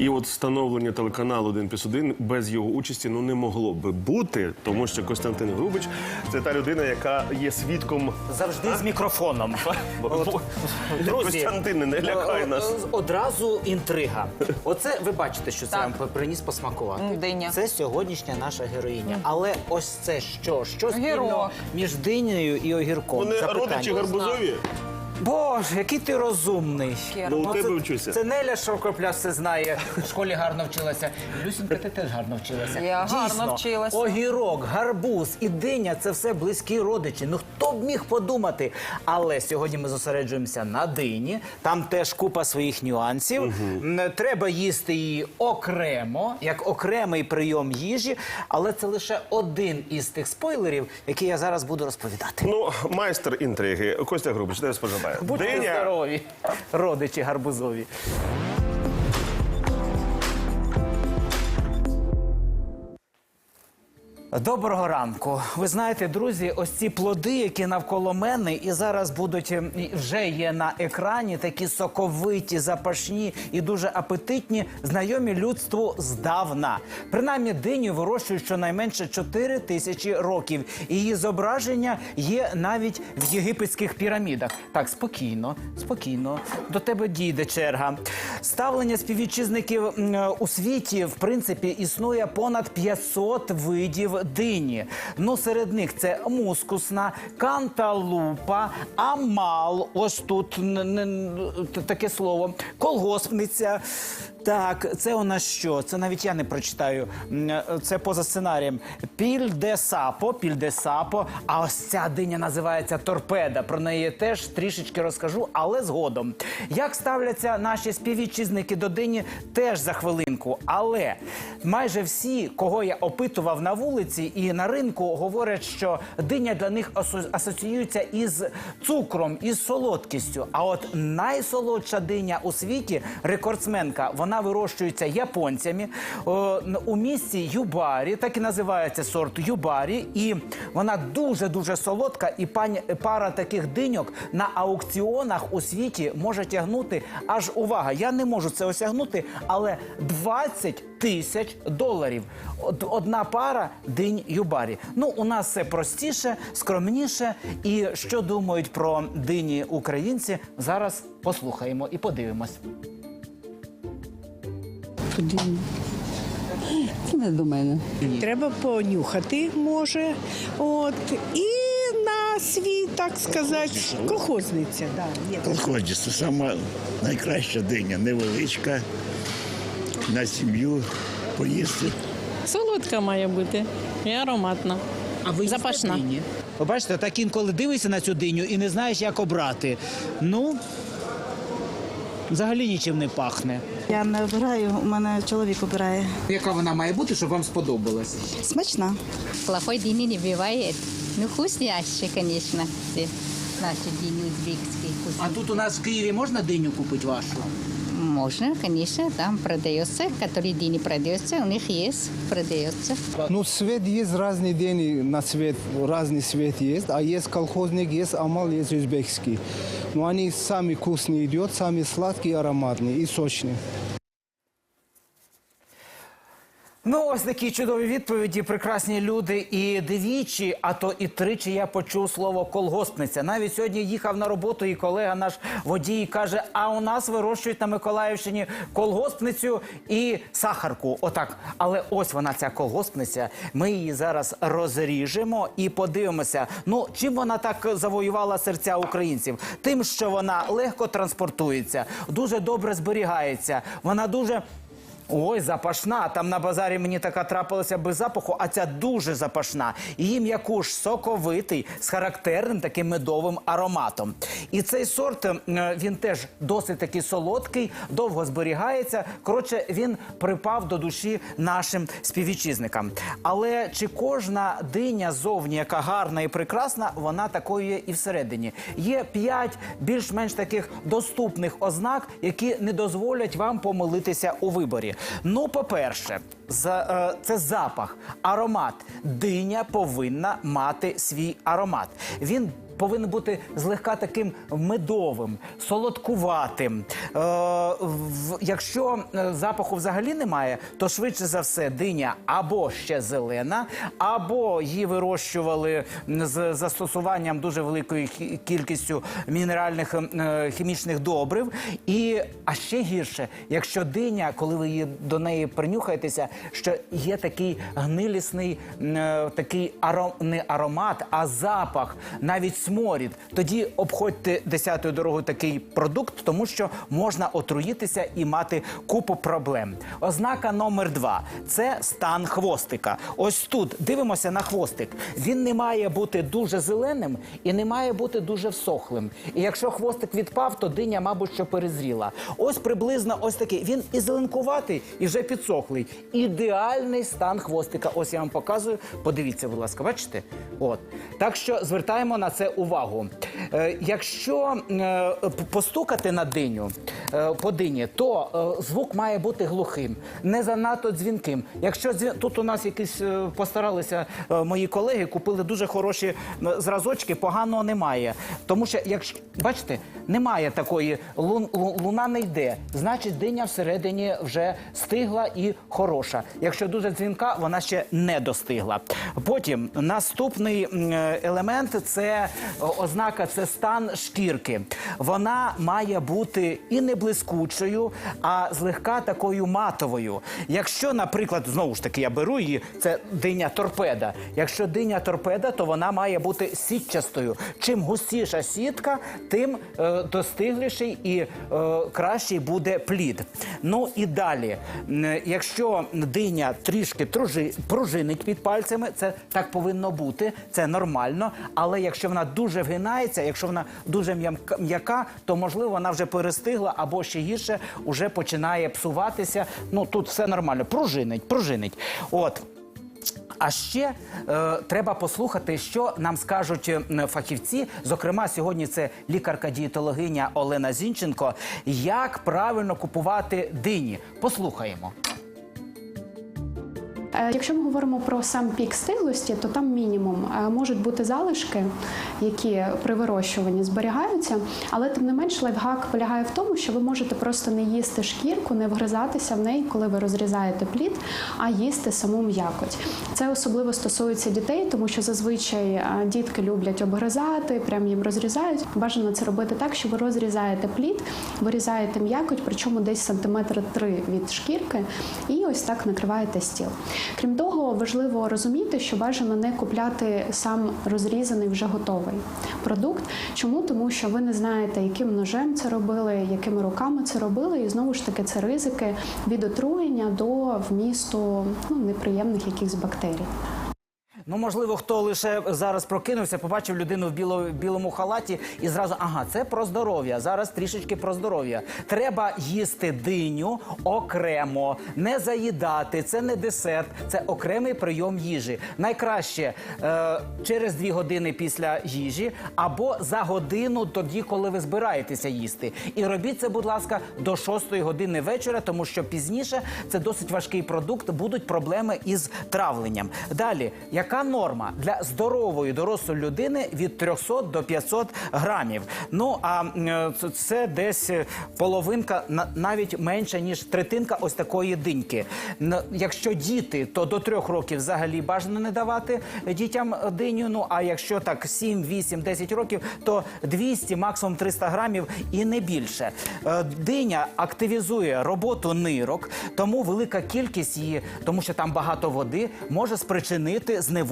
І от встановлення телеканалу 1 плюс 1 без його участі ну не могло би бути, тому що Костянтин Грубич це та людина, яка є свідком. Завжди з мікрофоном. От, Костянтине, не лякай нас. Одразу інтрига. Оце ви бачите, що це Так. вам приніс посмакувати. Диня. Це сьогоднішня наша героїня. Але ось це що? Що Огірок. між динею і огірком? Вони родичі гарбузові. Боже, який ти розумний. Ну, у тебе це, вчуся. Це Неля Шовкопляс все знає. В школі гарно вчилася. Люсінька, ти теж гарно вчилася. Я гарно вчилася. Огірок, гарбуз і диня це все близькі родичі. Ну хто б міг подумати? Але сьогодні ми зосереджуємося на дині. Там теж купа своїх нюансів. Треба їсти її окремо, як окремий прийом їжі. Але це лише один із тих спойлерів, які я зараз буду розповідати. Ну, майстер інтриги. Костя Грубич, де споживає? Будьте здорові, родичі гарбузові. Доброго ранку. Ви знаєте, друзі, ось ці плоди, які навколо мене, і зараз будуть ем, вже є на екрані, такі соковиті, запашні і дуже апетитні, знайомі людству здавна. Принаймні, диню вирощують щонайменше 4 тисячі років. Її зображення є навіть в єгипетських пірамідах. Так, спокійно, спокійно. До тебе дійде черга. Ставлення співвітчизників у світі, в принципі, існує понад 500 видів дині. Ну, серед них це мускусна, канталупа, амал. Ось тут таке слово, колгоспниця. Так, це у нас що? Це навіть я не прочитаю. Це поза сценарієм. Піль де сапо, піль де сапо. А ось ця диня називається торпеда. Про неї теж трішечки розкажу, але згодом. Як ставляться наші співвітчизники до дині, теж за хвилинку. Але майже всі, кого я опитував на вулиці і на ринку, говорять, що диня для них асоціюється із цукром, із солодкістю. А от найсолодша диня у світі, рекордсменка, вона вирощується японцями о, у місті Юбарі, так і називається сорт Юбарі, і вона дуже дуже солодка. І пані пара таких диньок на аукціонах у світі може тягнути аж увага. Я не можу це осягнути, але 20 тисяч доларів. Одна пара динь Юбарі. Ну, у нас все простіше, скромніше. І що думають про дині українці, зараз послухаємо і подивимось. Подібно. Це не до мене. Треба понюхати може. От і на свій, так сказати, колхозниця. Да, є. Це сама найкраща диня, невеличка, на сім'ю поїсти. Солодка має бути і ароматна. А ви Запашна. Ви бачите, так інколи дивишся на цю диню і не знаєш, як обрати. Ну, взагалі нічим не пахне. Я не обираю, у мене чоловік обирає. Яка вона має бути, щоб вам сподобалась? Смачна. Плохой дыни не бывает. Ну, вкуснящие, конечно, все наши дыни узбекские. А вкусные. тут у нас в Києві можна диню купити вашу? Можно, конечно, там продается, который дыни продается, у них есть, продается. Ну, свет есть разные дни на свет, разный свет есть, а есть колхозник, есть амал, есть узбекский. Но они сами вкусные идет, сами сладкие, ароматные и сочные. Ну, ось такі чудові відповіді, прекрасні люди. І двічі, а то і тричі я почув слово колгоспниця. Навіть сьогодні їхав на роботу, і колега наш водій каже: а у нас вирощують на Миколаївщині колгоспницю і сахарку. Отак. Але ось вона, ця колгоспниця. Ми її зараз розріжемо і подивимося. Ну, чим вона так завоювала серця українців? Тим, що вона легко транспортується, дуже добре зберігається. Вона дуже. Ой, запашна. Там на базарі мені така трапилася без запаху, а ця дуже запашна. Її м'якуш соковитий з характерним таким медовим ароматом. І цей сорт е, він теж досить такий солодкий, довго зберігається. Коротше, він припав до душі нашим співвітчизникам. Але чи кожна диня зовні, яка гарна і прекрасна, вона такою є і всередині. Є п'ять більш-менш таких доступних ознак, які не дозволять вам помилитися у виборі. Ну, по-перше, за, е, це запах, аромат. Диня повинна мати свій аромат. Він повинен бути злегка таким медовим, солодкуватим. Е, в- якщо е, запаху взагалі немає, то швидше за все диня або ще зелена, або її вирощували з застосуванням дуже великої кількістю мінеральних е, хімічних добрив. І а ще гірше, якщо диня, коли ви її до неї принюхаєтеся, що є такий гнилісний, е, такий аро, не аромат, а запах, навіть сморід. Тоді обходьте десятою дорогою такий продукт, тому що можна отруїтися і мати купу проблем. Ознака номер два це стан хвостика. Ось тут дивимося на хвостик. Він не має бути дуже зеленим і не має бути дуже всохлим. І якщо хвостик відпав, то диня, мабуть, що перезріла. Ось приблизно ось такий. Він і зеленкуватий, і вже підсохлий. Ідеальний стан хвостика. Ось я вам показую. Подивіться, будь ласка, бачите? От так що звертаємо на це увагу. Е, якщо е, постукати на диню е, по дині, то е, звук має бути глухим, не занадто дзвінким. Якщо дзвін... тут у нас якісь е, постаралися е, мої колеги, купили дуже хороші е, зразочки, поганого немає. Тому що, якщо бачите, немає такої лун... луна не йде, значить диня всередині вже стигла і хороша. Якщо дуже дзвінка, вона ще не достигла. Потім наступний е, елемент це ознака, це стан шкірки. Вона має бути і не блискучою, а злегка такою матовою. Якщо, наприклад, знову ж таки, я беру її, це диня торпеда. Якщо диня торпеда, то вона має бути сітчастою. Чим густіша сітка, тим е, достигліший і е, кращий буде плід. Ну і далі, якщо диня трішки тружи, пружинить під пальцями, це так повинно бути, це нормально. Але якщо вона дуже вгинається, якщо вона дуже м'яка, то можливо вона вже перестигла або ще гірше вже починає псуватися. Ну тут все нормально. Пружинить, пружинить. От. А ще е, треба послухати, що нам скажуть фахівці. Зокрема, сьогодні це лікарка-дієтологиня Олена Зінченко. Як правильно купувати дині? Послухаємо. Е, Якщо ми говоримо про сам пік стиглості, то там мінімум Е, можуть бути залишки, які при вирощуванні зберігаються, але тим не менш лайфхак полягає в тому, що ви можете просто не їсти шкірку, не вгризатися в неї, коли ви розрізаєте плід, а їсти саму м'якоть. Це особливо стосується дітей, тому що зазвичай е, дітки люблять обгризати, прям їм розрізають. Бажано це робити так, що ви розрізаєте плід, вирізаєте м'якоть, причому десь сантиметр три від шкірки, і ось так накриваєте стіл. Крім того, важливо розуміти, що бажано не купляти сам розрізаний вже готовий продукт. Чому? Тому що ви не знаєте, яким ножем це робили, якими руками це робили, і знову ж таки це ризики від отруєння до вмісту ну, неприємних якихось бактерій. Katie. Ну, можливо, хто лише зараз прокинувся, побачив людину в біло, білому халаті і зразу ага, це про здоров'я. Зараз трішечки про здоров'я. Треба їсти диню окремо, не заїдати. Це не десерт, це окремий прийом їжі. Найкраще е, через дві години після їжі або за годину тоді, коли ви збираєтеся їсти. І робіть це, будь ласка, до 6 години вечора, тому що пізніше це досить важкий продукт, будуть проблеми із травленням. Далі, яка норма для здорової дорослої людини від 300 до 500 грамів? Ну а це- десь е, половинка, на- навіть менше ніж третинка ось такої диньки. Якщо діти, то до трьох років взагалі бажано не давати дітям диню. Ну а якщо так 7, 8, 10 років, то 200, максимум 300 грамів і не більше. Е, Диня активізує роботу нирок, тому велика кількість її, тому що там багато води, може спричинити зневоднення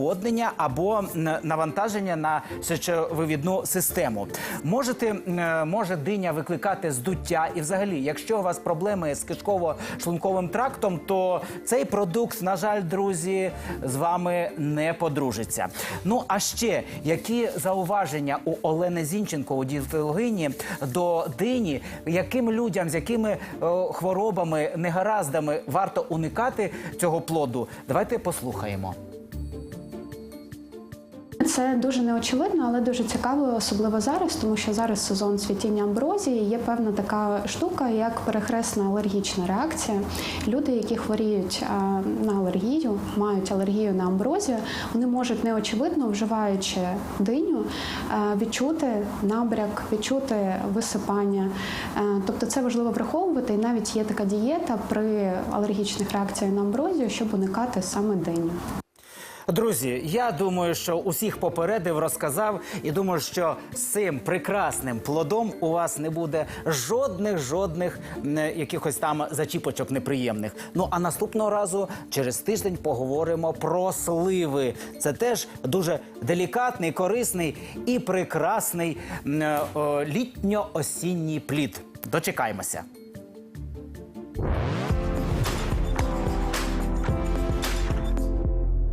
або навантаження на сечовивідну систему. Можете, е, може диня викликати здуття, і взагалі, якщо у вас проблеми з кишково-шлунковим трактом, то цей продукт, на жаль, друзі, з вами не подружиться. Ну а ще які зауваження у Олени Зінченко, у дієтологині до дині, яким людям з якими е, хворобами, негараздами варто уникати цього плоду? Давайте послухаємо. Це дуже неочевидно, але дуже цікаво, особливо зараз, тому що зараз сезон цвітіння амброзії. Є певна така штука, як перехресна алергічна реакція. Люди, які хворіють на алергію, мають алергію на амброзію, вони можуть неочевидно, вживаючи диню, відчути набряк, відчути висипання. Тобто це важливо враховувати. І навіть є така дієта при алергічних реакціях на амброзію, щоб уникати саме диню. Друзі, я думаю, що усіх попередив, розказав, і думаю, що з цим прекрасним плодом у вас не буде жодних жодних якихось там зачіпочок неприємних. Ну а наступного разу через тиждень поговоримо про сливи. Це теж дуже делікатний, корисний і прекрасний м, е, літньо-осінній плід. Дочекаємося.